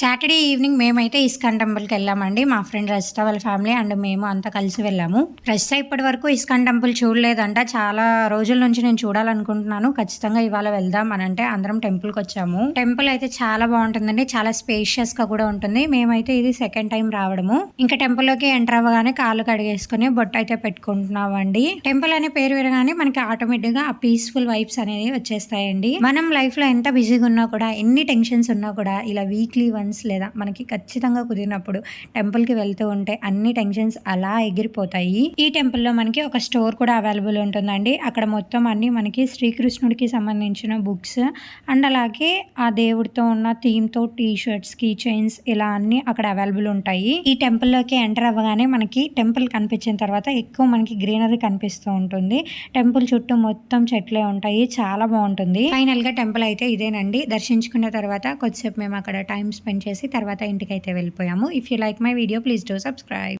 Saturday evening మేమైతే ISKCON టెంపుల్కి వెళ్ళామండి. మా ఫ్రెండ్ రజిత వాళ్ళ ఫ్యామిలీ అండ్ మేము అంతా కలిసి వెళ్ళాము. రజిత ఇప్పటి వరకు ఇస్కాన్ టెంపుల్ చూడలేదంట. చాలా రోజుల నుంచి నేను చూడాలనుకుంటున్నాను. ఖచ్చితంగా ఇవాళ వెళ్దాం అని అంటే అందరం టెంపుల్కి వచ్చాము. టెంపుల్ అయితే చాలా బాగుంటుందండి. చాలా స్పేషియస్గా కూడా ఉంటుంది. మేమైతే ఇది సెకండ్ టైం రావడము. ఇంకా టెంపుల్లోకి ఎంటర్ అవ్వగానే కాళ్ళు కడిగేసుకుని బొట్టు అయితే పెట్టుకుంటున్నామండి. టెంపుల్ అనే పేరు వినగానే మనకి ఆటోమేటిక్గా ఆ పీస్ఫుల్ వైబ్స్ అనేది వచ్చేస్తాయండి. మనం లైఫ్లో ఎంత బిజీగా ఉన్నా కూడా ఎన్ని టెన్షన్స్ ఉన్నా కూడా ఇలా వీక్లీ వన్స్ లేదా మనకి ఖచ్చితంగా కుదిరినప్పుడు టెంపుల్కి వెళ్తూ ఉంటే అన్ని టెన్షన్స్ అలా ఎగిరిపోతాయి. ఈ టెంపుల్లో మనకి ఒక స్టోర్ కూడా అవైలబుల్ ఉంటుందండి. అక్కడ మొత్తం అన్ని మనకి శ్రీకృష్ణుడికి సంబంధించిన బుక్స్ అండ్ అలాగే ఆ దేవుడితో ఉన్న థీమ్తో టీ షర్ట్స్ కీ చైన్స్ ఇలా అన్ని అక్కడ అవైలబుల్ ఉంటాయి. ఈ టెంపుల్లోకి ఎంటర్ అవ్వగానే మనకి టెంపుల్ కనిపించిన తర్వాత ఎక్కువ మనకి గ్రీనరీ కనిపిస్తూ ఉంటుంది. టెంపుల్ చుట్టూ మొత్తం చెట్లే ఉంటాయి. చాలా బాగుంటుంది. ఫైనల్గా టెంపుల్ అయితే ఇదేనండి. దర్శించుకున్న తర్వాత కొద్దిసేపు మేము అక్కడ టైం స్పెండ్ స్పెండ్ చేసి తర్వాత ఇంటికి అయితే వెళ్ళిపోయాము. If you like my video please do subscribe